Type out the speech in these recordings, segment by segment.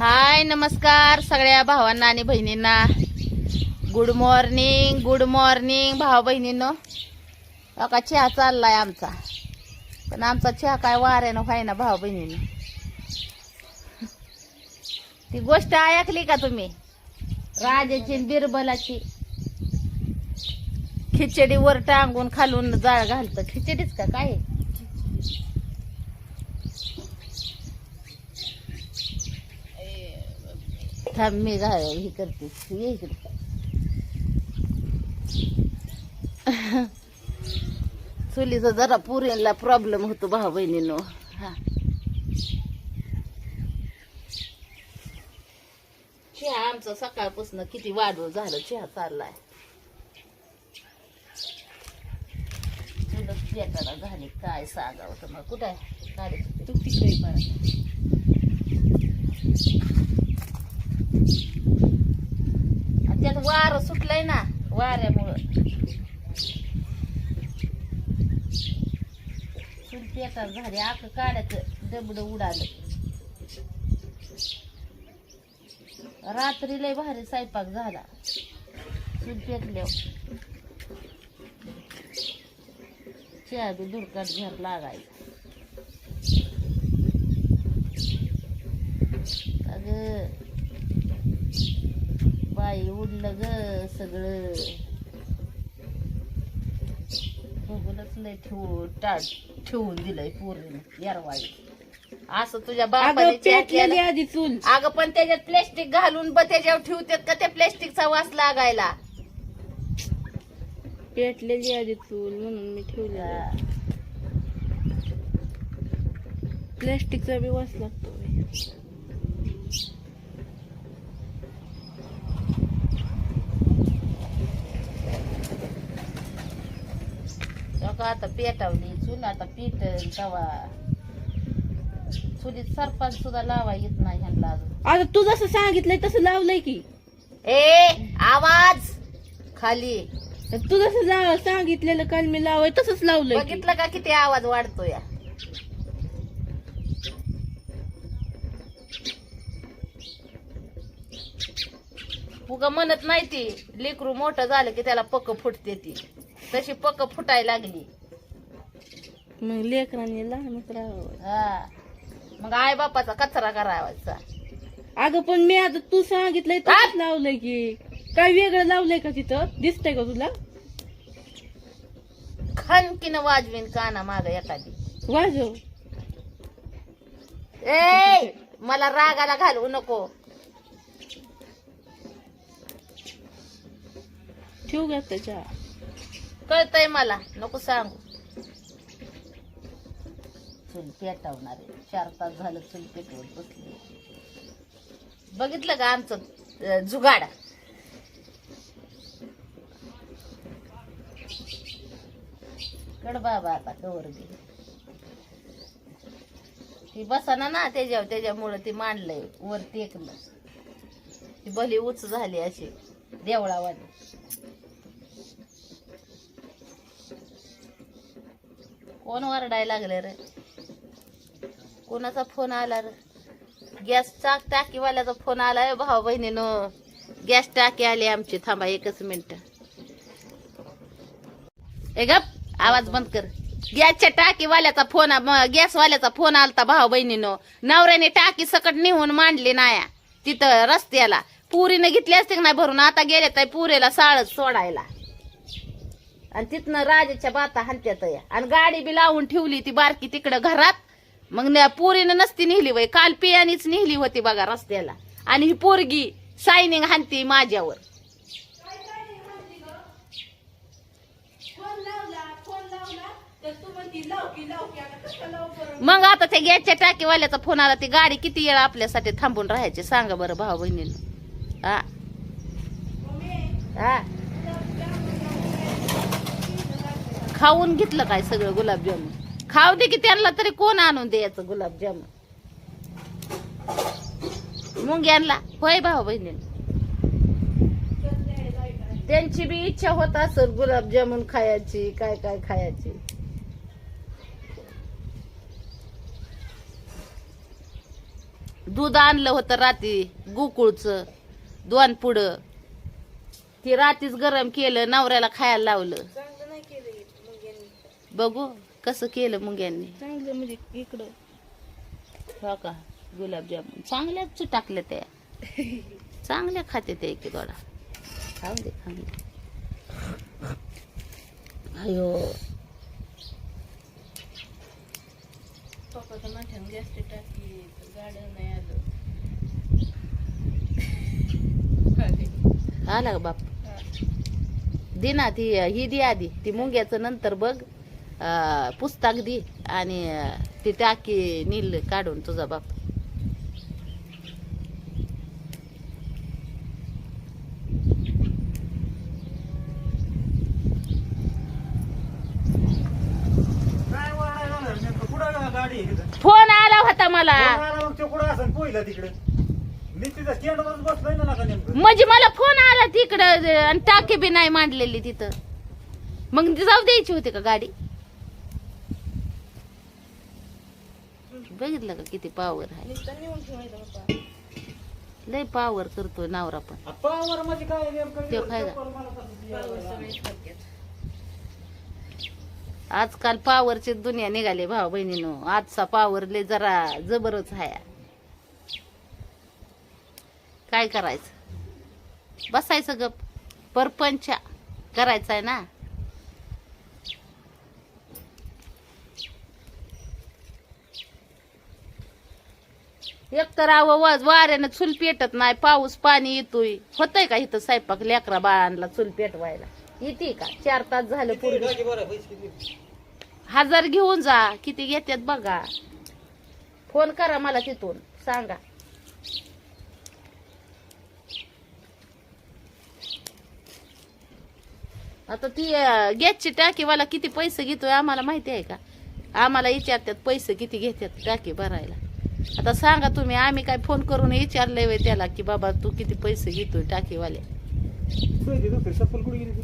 हाय नमस्कार सगळ्या भावांना आणि बहिणींना. गुड मॉर्निंग गुड मॉर्निंग भाव बहिणींनो. का चहा चाललाय आमचा? पण आमचा चहा काय वाऱ्यानं व्हायना भाव बहिणींनो. ती गोष्ट ऐकली का तुम्ही? राजाची बिरबलाची. खिचडी वर टांगून खालून जाळ घालतं. खिचडीच का? काय? थांब मी घा हे करते. ये इकडे. चुलीचा जरा पुरेला प्रॉब्लेम होतो भाऊ बहिणीनो हा. चहा आमचा सकाळपासून किती वाढव झालं चहा चाललाय. चुलत पेटाला झाली काय सांगावं तर मग कुठं आहे? तू तिकडे परत आणि त्यात वार सुटलंय ना वाऱ्यामुळं. चूल पेटाला झाली आक काढायचं डबड उडालं. रात्री लय भारी स्वयंपाक झाला. चूल पेटल्यावर चहा बी दुडकाट घर लागायचा. अगं बाई उडलं ग सगळं बघूनच लय ठेवू टाट ठेवून दिलंय पूर्ण यारवाळी असं तुझ्या अगं पेटलेली. आधी चूल अगं पण त्याच्यात प्लॅस्टिक घालून ब त्याच्यावर ठेवतात का त्या प्लॅस्टिकचा वास लागायला पेटलेली आधी चूल म्हणून मी ठेवली. प्लॅस्टिकचा बी वास लागतो बाई. लोकं आता पेटावली चूल आता पीठ तवा. चुलीत सरपंच सुद्धा लावा येत नाही ह्यांना अजून. आता तू जसं सांगितलंय तसं लावलंय की. ए आवाज! खाली. तू जसं लाव सांगितलेलं काल मी लावाय तसंच लावलंय. बघितलं का किती आवाज वाढतो या उगा म्हणत नाही ती लेकरू मोठं झालं की त्याला पक फुटते ती. तशी पक फुटायला लागली. मग लेकरांनी लहानच राहावं. हा. मग आई बापाचा कचरा करावायचा. अगं पण मी आता तू सांगितलंय तसंच लावलंय की. काय वेगळं लावलंय का तिथं? दिसतंय का तुला? खनकीन वाजवीन काना माग एखादी. वाजव. ए मला रागाला घालवू नको. ठेवू घ्या त्याच्या कळतय मला. नको सांगू. चूल पेटवणार. आहे चार तास झालं चूल पेटवत बसली. बघितलं का आमचं अं, जुगाड? कड बाबा आता कवर दे. ती बसाना ना त्याच्यावर त्याच्यामुळं ती मांडलंय वर टेकलं ती भली उच झाली अशी देवळावाली. कोण वरडायला लागले रे. कोणाचा फोन आला रे? गॅस टाकीवाल्याचा फोन आलाय भाऊ बहिणीनं. गॅस टाकी आली आमची. थांबा एकच मिनिट. ए गप आवाज बंद कर. गॅसच्या टाकीवाल्याचा फोन गॅसवाल्याचा फोन आलता भाऊ बहिणीनं. नवऱ्याने टाकी सकट निहून मांडली नाया. तिथं रस्त्याला. पुरीनं घेतली असते का नाही भरून? आता गेले तर पुरेला साळच सोडायला. आणि तिथनं राजाच्या बाता हाणत्यात या आणि गाडी बी लावून ठेवली ती बारकी तिकडं घरात. मग पोरीनं नसती नेहली वय काल पियानीच नेहली होती बघा रस्त्याला. आणि ही पोरगी सायनिंग हाणती माझ्यावर. मग आता त्या गॅसच्या टाकीवाल्याचा फोन आला ती गाडी किती वेळा आपल्यासाठी थांबून राहायची? सांगा बरं भाऊ बहिणीनं. हा. हा. खाऊन घेतलं काय सगळं गुलाबजामुन? खाऊ दे की त्यांना तरी कोण आणून द्यायचं गुलाबजामुन? मुंग्यांना होय भाऊ बहिणी त्यांची बी इच्छा होत असेल गुलाबजामुन खायची काय काय खायची. दूध आणलं होतं रात्री गोकुळचं दोन पुढं. ती रात्रीच गरम केलं नवऱ्याला खायला लावलं चांगलं नाही केलं मग यांनी बघू कसं केलं मग यांनी. चांगलं म्हणजे इकडं. हो का? गुलाबजामुन. चांगल्याच टाकले त्या. चांगल्या खाते ते की थोडा खाऊ दे खाऊ दे. अयो. पप्पाच्या नाही आलं. आला का बाप? दे ना ती ही दे आधी. ती मुंग्याचं नंतर बघ. पुस्तक दे आणि ती टाकी नील काढून तुझा बाप. फोन आला होता मला. म्हणजे मला फोन आला तिकडं आणि टाकी बी नाही मांडलेली तिथं. मग ती जाऊ द्यायची होती का गाडी? बघितलं का किती पावर आहे लय पावर करतोय नवरा पण पावर म्हणजे काय नेमकं? ते? चप्पल मला. थोडक्यात. आजकाल पावरची दुनिया निघाली भाऊ बहिणीनो आजचा पावर लय जरा जबरच आहे काय करायचं बसायचं गप परपंच करायचा आहे ना एक तर अव वाऱ्यानं चूल पेटत नाही पाऊस पाणी येतोय. होतंय का इथं स्वयंपाक? लेकरा बाळांना चूल पेटवायला. येते का? चार तास झालं पूर्वी किती? हजार घेऊन जा. किती घेतात बघा. फोन करा मला तिथून. सांगा. आता ती गॅसची टाकीवाला किती पैसे घेतोय आम्हाला माहिती आहे का? आम्हाला विचारतात पैसे किती घेतात टाकी भरायला. आता सांगा तुम्ही आम्ही काय फोन करून विचारलंय व्हय त्याला की बाबा तू किती पैसे घेतोय टाकीवाले सोय कुठे गेली ती?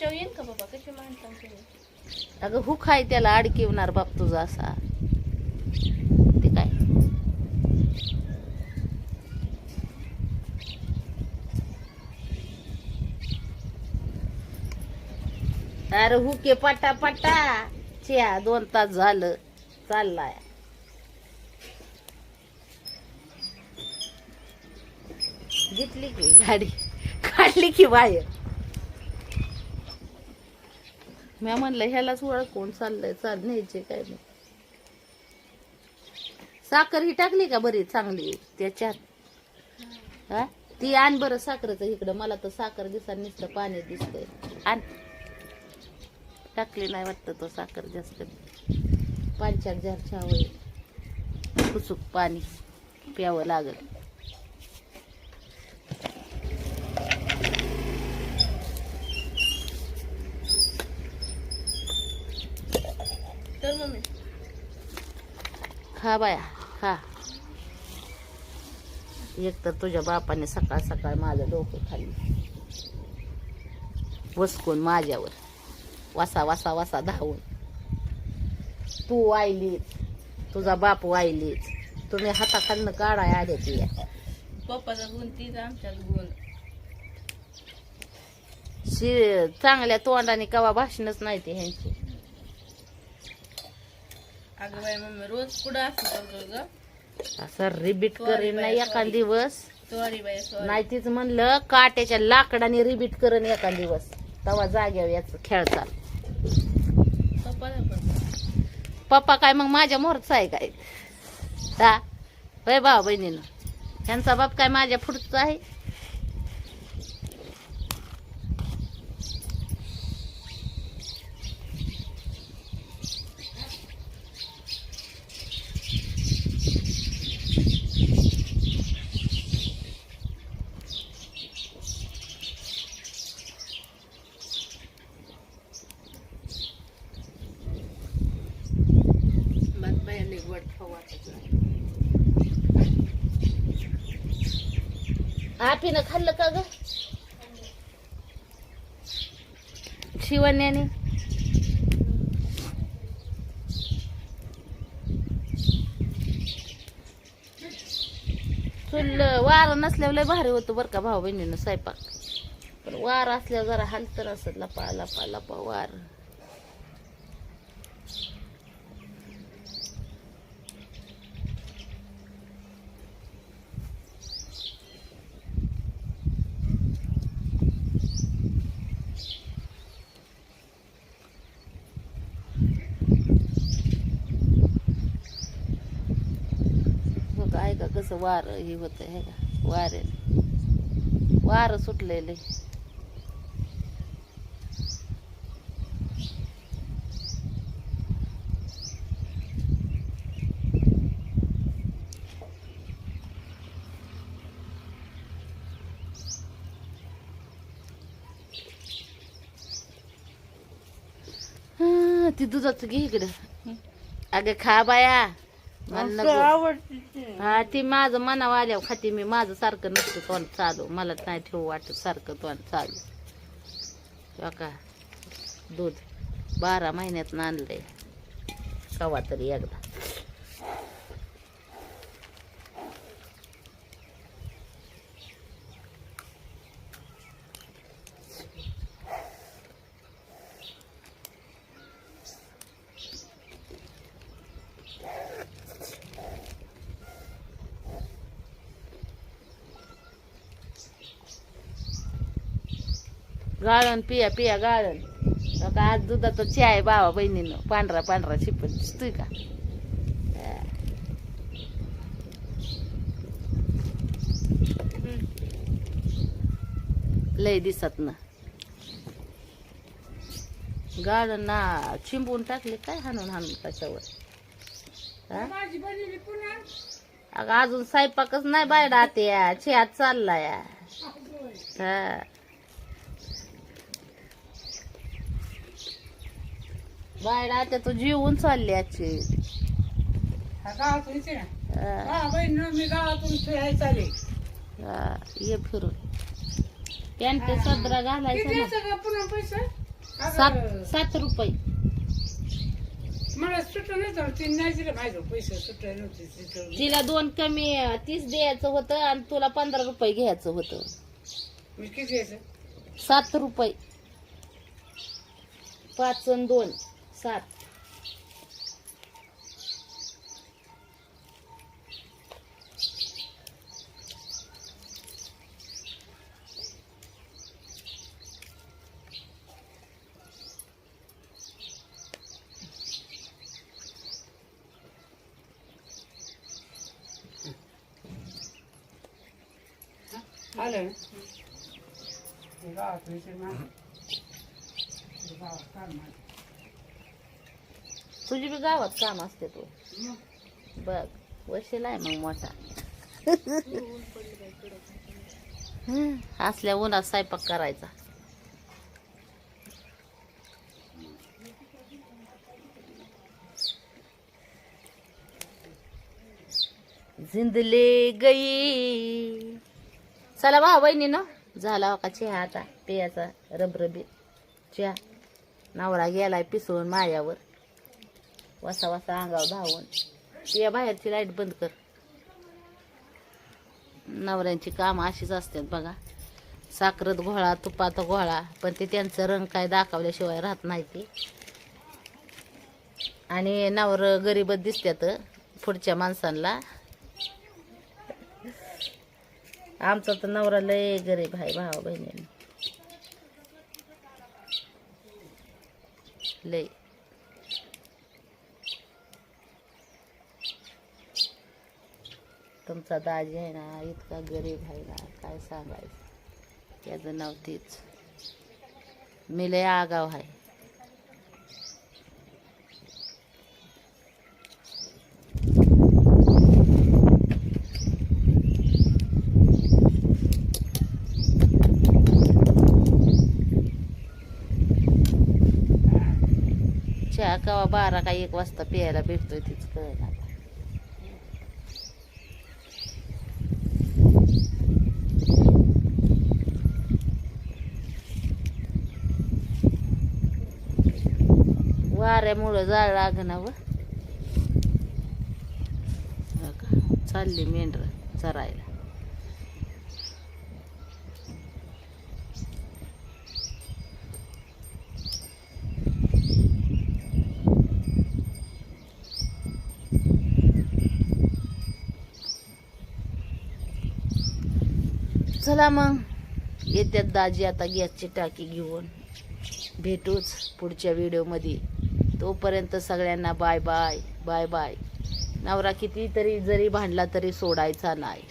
त्याच्यावर येईन का बाबा? कशी माणसं तुम्ही अगं हुक आहे त्याला अडकिवणार बाप तुझा असा. ते काय? अरे हुके पट्टा पट्टा चिया दोन तास झालं. चाललाय. घेतली की गाडी? काढली की बाहेर? मी म्हणलं ह्यालाच ओळखून चाललंय चाल न्यायचे काय नाही साखर ही टाकली का बरी चांगली? त्याच्यात? हा? ती आण बरं साखरेचं इकडं. मला तर साखर दिसा नुसतं पाणी दिसतंय. आण. टाकली नाही वाटतं तो साखर जास्त. पांचार जार छावं कुसुक पाणी प्यावं लागल तर मम्मी खा बाया खा. एक तर तुझ्या बापाने सकाळ सकाळ माझं डोकं खाल्लं. वसकून माझ्यावर. वासा वासा वासा धावून. तू वाहिलीच तुझा बाप वाहिलीच तुम्ही हाताखालनं काढाय आले ती. पप्पाचा गुण तीच आमच्यात गुण. शि चांगल्या तोंडाने कवा भाषणच नाही ती ह्यांची. अगं बाई मम्मी रोज पुढं असं करतो ग असं रिबीट करीन नाही एका दिवस. सॉरी बाई सॉरी नाही तीच म्हणलं काट्याच्या लाकडाने रिबीट करण एका दिवस. तवा जाग्यावर याच खेळ चाल. पप्पा काय मग माझ्या मोरचा आहे काय? हा होय बहिणीनं. ह्यांचा बाप काय माझ्या पुढचा आहे? आपीनं खाल्लं का ग? शिवण्याने. चुल वारं नसल्यावर लय भारी होतं बरं का भाऊ बहिणीनं स्वयंपाक. पण वार असल्यावर जरा हलतर असत लपा लपा लपा वार हो का आहे का कसं वार हे होत आहे का? वारे वार सुटलेले. हा, ती दुधाचं घे इकडं. अगं खा बाया. मला. आवडते. हा ती माझं मनावर आल्यावर खाती मी माझं सारखं नसतं तोंड चालू. मला नाही ठेवू वाटत सारखं तोंड चालू. का दूध बारा महिन्यात आणलंय. कवा तरी एकदा. गाळण पिया पिया गाळण. का आज दुधाचा चहा आहे बाबा बहिणीनं. पांढरा पांढरा शिपत दिसतोय का? लय दिसत ना. गाळण ना चिंबून टाकले काय हाणून हाणून त्याच्यावर? अगं अजून स्वयंपाकच नाही बायडा आत्या चालला या हा. बायडा आत्या तू जीवन चालली आजची. हा. हा, ये फिरून. पॅन्ट सदरा घालायचं ना. सात सात रुपये. मला सुट नाही तर ती नाही दिलं पाहिजे पैसे सुट नव्हते तिथं. तिला दोन कमी तीस द्यायचं होतं आणि तुला पंधरा रुपये घ्यायचं होतं. मी किती यायचं सात रुपये. पाच आणि दोन. สัตว์อะไรเดี๋วก็ซื้ใช่ไหมเดี๋ยวก็ข้ามม तुझी बी गावात काम असते तू. बघ वशीला आहे मग मोठा. असल्या उन्हात स्वयंपाक करायचा. जिंदले गई. चला भाऊ बहिणी ना झाला हो का चहा आता पियाचा रबरबी चहा. नवरा गेलाय पिसळून मायावर. वासा वासा अंगावर धावून या बाहेरची लाइट बंद कर. नवऱ्यांची कामं अशीच असतात बघा. साखरत घोळा तुपात घोळा पण ते त्यांचं रंग काय दाखवल्याशिवाय राहत नाही ते. आणि नवर गरीबच दिसत्यात पुढच्या माणसांना आमचा तर नवरा लय गरीब आहे भावा बहिणी लय. तुमचा दाजी आहे ना इतका गरीब आहे ना काय सांगायचं? त्याचं नाव तीच. मी लय आगाव आहे. चहा कवा बारा का एक वाजता प्यायला भेटतोय तीच ना आता वाऱ्यामुळं जाळ लागना व का? चालली मेंढर चरायला. चला मग येत्यात दाजी आता गॅसची टाकी घेऊन. भेटूच पुढच्या व्हिडिओमध्ये तोपर्यंत सगळ्यांना बाय बाय बाय बाय. नवरा कितीतरी जरी भांडला तरी सोडायचा नाही.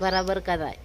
बराबर का नाही?